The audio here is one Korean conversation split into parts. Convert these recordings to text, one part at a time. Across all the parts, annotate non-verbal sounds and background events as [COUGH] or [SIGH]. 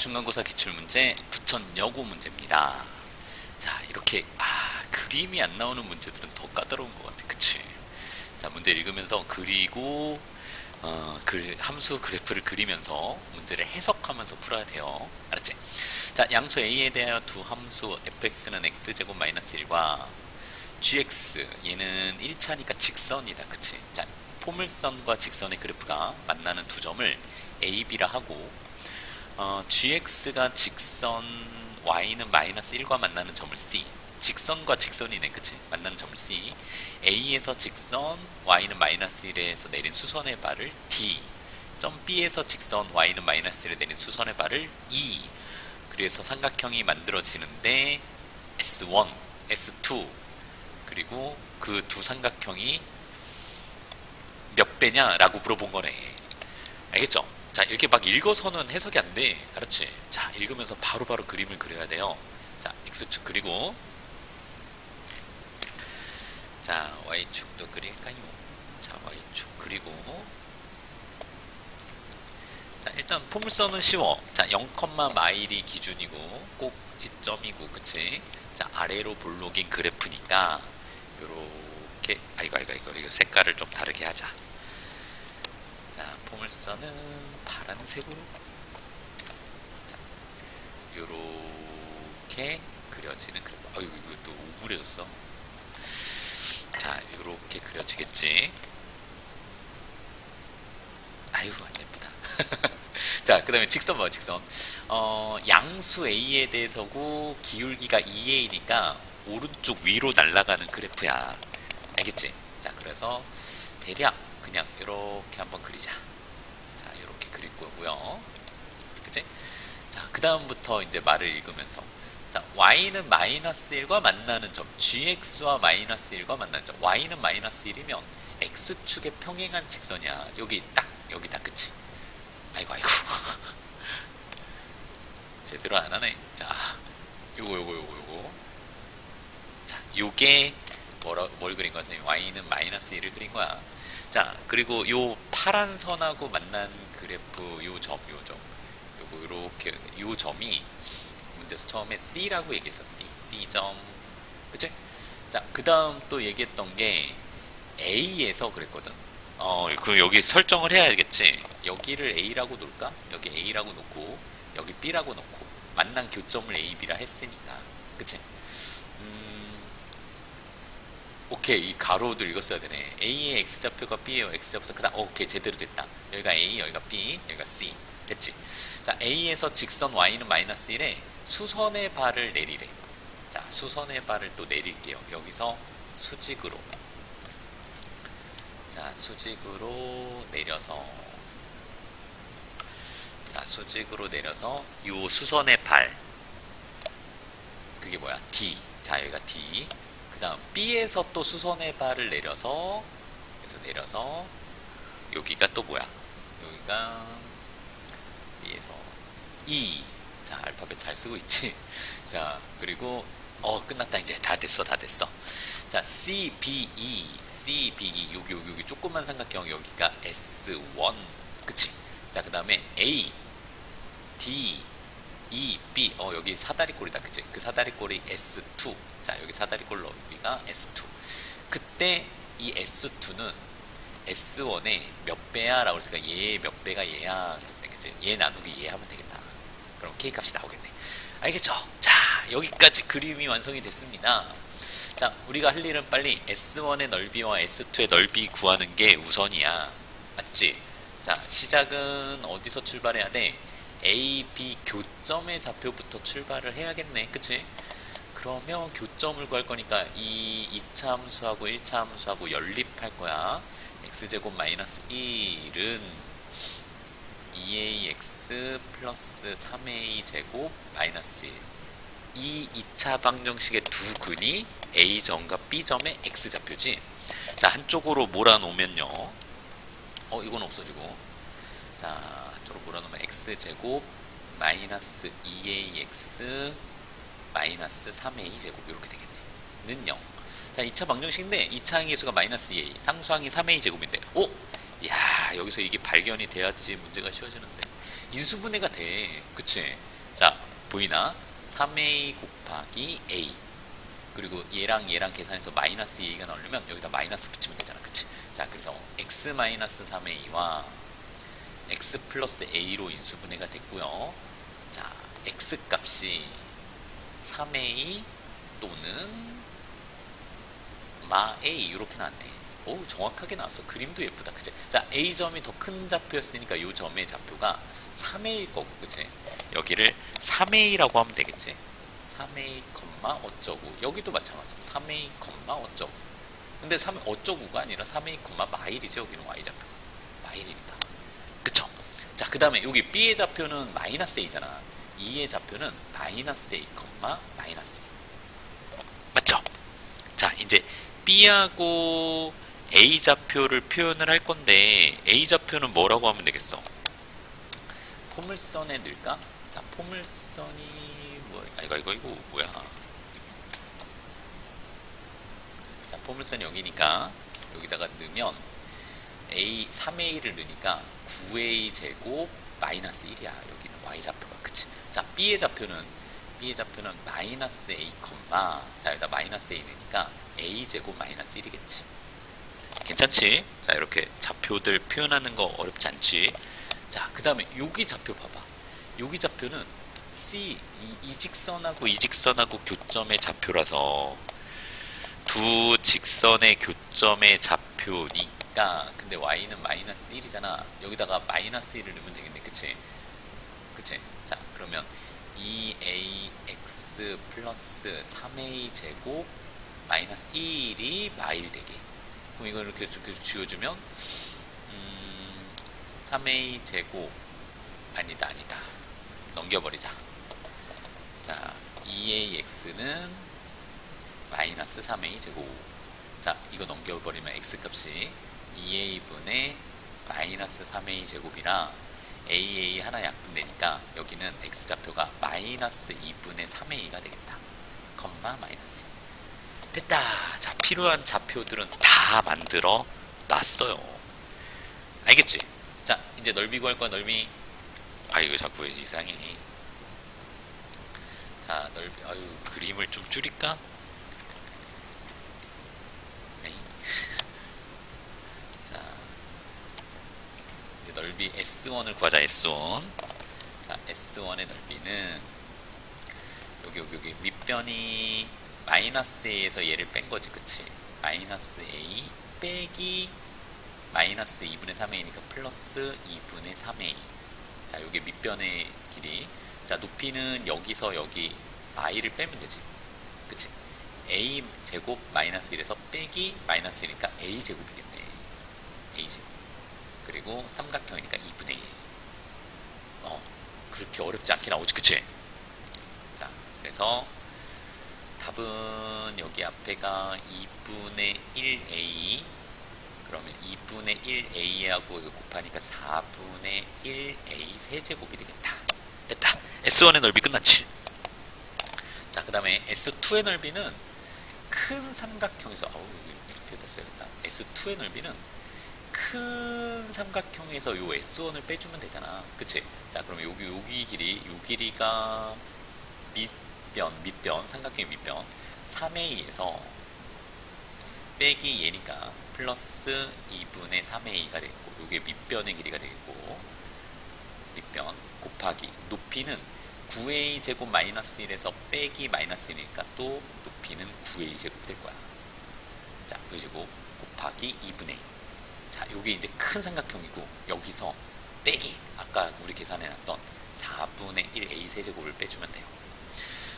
중간고사 기출문제 부천 여고 문제입니다. 자, 이렇게 아, 그림이 안 나오는 문제들은 더 까다로운 것 같아. 그치? 자, 문제 읽으면서 그리고 어, 그 함수 그래프를 그리면서 문제를 해석하면서 풀어야 돼요. 알았지? 자, 양수 a에 대하여 두 함수 fx는 x제곱 마이너스 1과 gx 얘는 1차니까 직선이다. 그치? 자, 포물선과 직선의 그래프가 만나는 두 점을 a, b라 하고 어, gx가 직선 y는 마이너스 1과 만나는 점을 c. 직선과 직선이네 그치? 만나는 점을 c. a에서 직선 y는 마이너스 1에서 내린 수선의 발을 d. 점 b에서 직선 y는 마이너스 1에 내린 수선의 발을 e. 그래서 삼각형이 만들어지는데 s1 s2 그리고 그 두 삼각형이 몇 배냐라고 물어본 거네. 알겠죠? 자 이렇게 막 읽어서는 해석이 안 돼. 알았지? 자 읽으면서 바로 바로 그림을 그려야 돼요. 자 x축 그리고 자 y축도 그릴까요? 자 y축 그리고 자 일단 포물선은 쉬워. 자 0, 마일이 기준이고 꼭 지점이고 그치? 자 아래로 볼록인 그래프니까 요렇게 아이고 아이고 이거 이거 색깔을 좀 다르게 하자. 자, 포물선은 파란색으로 자, 요렇게 그려지는 그림. 아유, 이거 또 우물해졌어. 자, 요렇게 그려지겠지. 아유, 안 예쁘다. [LAUGHS] 자, 그 다음에 직선 봐, 직선. 어, 양수 A에 대해서고 기울기가 2A니까 오른쪽 위로 날아가는 그래프야. 알겠지? 자, 그래서 대략 그냥 이렇게 한번 그리자. 자, 이렇게 그릴 거고요. 그치? 자, 그 다음부터 이제 말을 읽으면서 자, y는 마이너스 1과 만나는 점, gx와 마이너스 1과 만나는 점, y는 마이너스 1이면 x축에 평행한 직선이야. 여기 딱, 여기다, 그치? 아이고, 아이고. [LAUGHS] 제대로 안 하네. 자, 요거, 요거, 요거, 요거. 자, 요게 뭐라, 뭘 그린 거지? y는 마이너스 1을 그린 거야. 자, 그리고 요 파란 선하고 만난 그래프 요 점, 요 점. 요거 요렇게 요 점이 문제에서 처음에 C라고 얘기했어. C. C점. 그치? 자, 그 다음 또 얘기했던 게 A에서 그랬거든. 어, 그 여기 설정을 해야겠지. 여기를 A라고 놓을까? 여기 A라고 놓고 여기 B라고 놓고 만난 교점을 A, B라 했으니까. 그치? 음, 오케이 이 가로도 읽었어야 되네. A의 X좌표가 B예요. X좌표 그다음 어, 오케이. 제대로 됐다. 여기가 A 여기가 B 여기가 C. 됐지? 자 A에서 직선 Y는 마이너스 1에 수선의 발을 내리래. 자 수선의 발을 또 내릴게요. 여기서 수직으로. 자 수직으로 내려서. 자 수직으로 내려서 요 수선의 발. 그게 뭐야? D. 자 여기가 D. 그 다음 B에서 또 수선의 발을 내려서 그래서 내려서 여기가 또 뭐야? 여기가 B에서 E. 자 알파벳 잘 쓰고 있지? [LAUGHS] 자 그리고 어 끝났다 이제. 다 됐어 다 됐어. 자 C, B, E. C, B, E. 여기 여기 여기 조그만 삼각형 여기가 S1 그치? 자 그 다음에 A D E, B, 어, 여기 사다리꼴이다. 그치? 그 사다리꼴이 S2. 자, 여기 사다리꼴 여기가 S2. 그때 이 S2는 S1의 몇 배야? 라고 했으니까 얘의 몇 배가 얘야. 그치? 얘 나누기 얘 하면 되겠다. 그럼 K 값이 나오겠네. 알겠죠? 자, 여기까지 그림이 완성이 됐습니다. 자, 우리가 할 일은 빨리 S1의 넓이와 S2의 넓이 구하는 게 우선이야. 맞지? 자, 시작은 어디서 출발해야 돼? A, B 교점의 좌표부터 출발을 해야겠네. 그치? 그러면 교점을 구할 거니까 이 2차 함수하고 1차 함수하고 연립할 거야. x제곱 마이너스 1은 2ax 플러스 3a 제곱 마이너스 1. 이 2차 방정식의 두 근이 a점과 b점의 x좌표지. 자, 한쪽으로 몰아놓으면요. 어, 이건 없어지고. 자, 쪽으로 몰아놓으면 x제곱 마이너스 2ax 마이너스 3a 제곱 이렇게 되겠네. 는 0. 자, 2차 방정식인데 2차 항의 수가 마이너스 2a, 상수항이 3a 제곱인데. 오! 야, 여기서 이게 발견이 돼야지 문제가 쉬워지는데. 인수분해가 돼. 그치? 자, 보이나? 3a 곱하기 a. 그리고 얘랑 얘랑 계산해서 마이너스 2a가 나오려면 여기다 마이너스 붙이면 되잖아. 그치? 자, 그래서 x 마이너스 3a와 x 플러스 a로 인수분해가 됐고요. 자, x 값이 3a 또는 마 a 이렇게 나왔네. 오, 정확하게 나왔어. 그림도 예쁘다. 그치? 자, a점이 더 큰 좌표였으니까 이 점의 좌표가 3a일 거고, 그치? 여기를 3a라고 하면 되겠지? 3a, 어쩌고. 여기도 마찬가지. 3a, 어쩌고. 근데 3 어쩌고가 아니라 3a, 마일이죠. 여기는 y좌표. 마일이니까. 그쵸? 자, 그 다음에 여기 b의 좌표는 마이너스 a잖아. 2의 좌표는 마이너스 a, 마이너스. 맞죠? 자, 이제 b하고 a 좌표를 표현을 할 건데 a 좌표는 뭐라고 하면 되겠어? 포물선에 넣을까? 자, 포물선이 뭐? 아 이거 이거 이거 뭐야? 자, 포물선 여기니까 여기다가 넣으면 a 3a를 넣으니까 9a 제곱 마이너스 1이야. 여기는 y 좌표가? 자, b의 좌표는 b의 좌표는 마이너스 a, 자 여기다 마이너스 a 넣으니까 a 제곱 마이너스 1이겠지. 괜찮지? 자 이렇게 좌표들 표현하는 거 어렵지 않지? 자 그 다음에 여기 좌표 봐봐. 여기 좌표는 C 이, 이 직선하고 이 직선하고 교점의 좌표라서 두 직선의 교점의 좌표니까 근데 y는 마이너스 1이잖아. 여기다가 마이너스 1을 넣으면 되겠네. 그치? 그치? 자 그러면 2ax 플러스 3a 제곱 마이너스 1이 마일 되게 그럼 이걸 이렇게 이렇게 지워주면 음, 3a 제곱 아니다 아니다. 넘겨버리자. 자 2ax는 마이너스 3a 제곱. 자 이거 넘겨버리면 x값이 2a분의 마이너스 3a 제곱이랑 AA 하나 약분되니까 여기는 x좌표가 마이너스 2분의 3a가 되겠다 컴마 마이너스 됐다. 자, 필요한 좌표들은 다 만들어 놨어요. 알겠지? 자, 이제 넓이 구할 거야, 넓이. 아, 이거 자꾸 왜 이상해. 자, 넓이, 아유, 그림을 좀 줄일까? 에이. 자, 이제 넓이 S1을 구하자, S1. 자, S1의 넓이는 여기, 여기, 여기 밑변이 마이너스 a에서 얘를 뺀 거지, 그치? 마이너스 a 빼기 마이너스 2분의 3a니까 플러스 2분의 3a. 자, 요게 밑변의 길이. 자, 높이는 여기서 여기 y를 빼면 되지. 그치? a 제곱 마이너스 1에서 빼기 마이너스 1이니까 a 제곱이겠네. a 제곱. 그리고 삼각형이니까 2분의 1. 어, 그렇게 어렵지 않게 나오지, 그치? 자, 그래서 답은 여기 앞에가 2분의 1a 그러면 2분의 1a하고 곱하니까 4분의 1a 세제곱이 되겠다. 됐다. S1의 넓이 끝났지. 자, 그 다음에 S2의 넓이는 큰 삼각형에서 아우 이렇게 됐어야겠다. S2의 넓이는 큰 삼각형에서 요 S1을 빼주면 되잖아. 그치? 자, 그러면 여기 여기 길이 요 길이가 밑 밑변, 밑변, 삼각형의 밑변 3a에서 빼기 얘니까 플러스 2분의 3a가 되겠고 이게 밑변의 길이가 되겠고 밑변 곱하기 높이는 9a 제곱 마이너스 1에서 빼기 마이너스 1이니까 또 높이는 9a 제곱 될 거야. 자, 그 제곱 곱하기 2분의 1. 자, 요게 이제 큰 삼각형이고 여기서 빼기 아까 우리 계산해 놨던 4분의 1a 세제곱을 빼주면 돼요.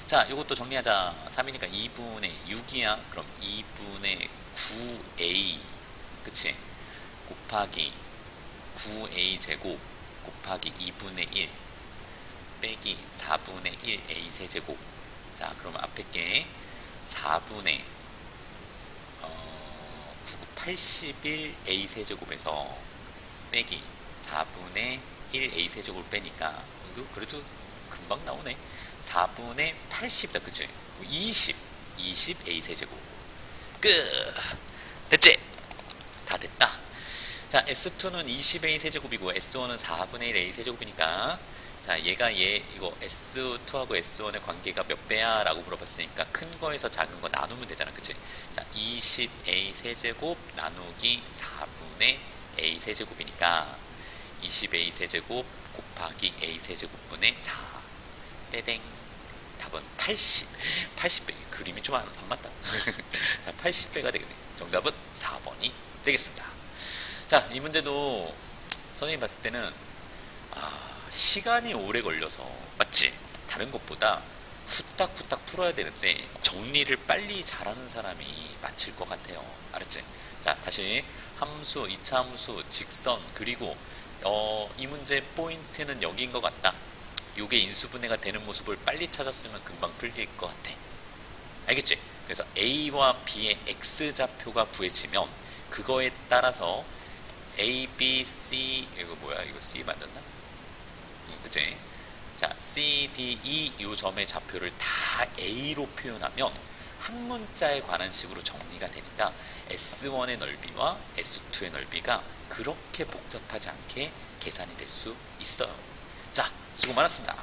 자, 이것도 정리하자. 3이니까 2분의 6이야. 그럼 2분의 9a. 그치? 곱하기 9a 제곱 곱하기 2분의 1 빼기 4분의 1a 세제곱. 자, 그러면 앞에 게 4분의 어, 81a 세제곱에서 빼기 4분의 1a 세제곱을 빼니까 이거 그래도 금방 나오네. 4분의 80이다. 그치? 20. 20a 세제곱. 끝. 됐지? 다 됐다. 자, S2는 20a 세제곱이고 S1은 4분의 1a 세제곱이니까 자, 얘가 얘 이거 S2하고 S1의 관계가 몇 배야? 라고 물어봤으니까 큰 거에서 작은 거 나누면 되잖아. 그치? 자, 20A 세제곱 나누기 4분의 A 세제곱이니까 20A 세제곱 곱하기 A 세제곱분의 4 떼댕 답은 80 80배. 그림이 좀 안 맞다. [LAUGHS] 자 80배가 되겠네. 정답은 4번이 되겠습니다. 자 이 문제도 선생님 봤을 때는 아, 시간이 오래 걸려서 맞지? 다른 것보다 후딱후딱 풀어야 되는데 정리를 빨리 잘하는 사람이 맞힐 것 같아요. 알았지? 자, 다시 함수, 이차 함수, 직선 그리고 어, 이 문제 포인트는 여기인 것 같다. 요게 인수분해가 되는 모습을 빨리 찾았으면 금방 풀릴 것 같아. 알겠지? 그래서 A와 B의 X좌표가 구해지면 그거에 따라서 A, B, C 이거 뭐야? 이거 C 맞았나? 음, 그치? 자, C, D, E 이 점의 좌표를 다 A로 표현하면 한 문자에 관한 식으로 정리가 되니까 S1의 넓이와 S2의 넓이가 그렇게 복잡하지 않게 계산이 될 수 있어요. 자, 수고 많았습니다.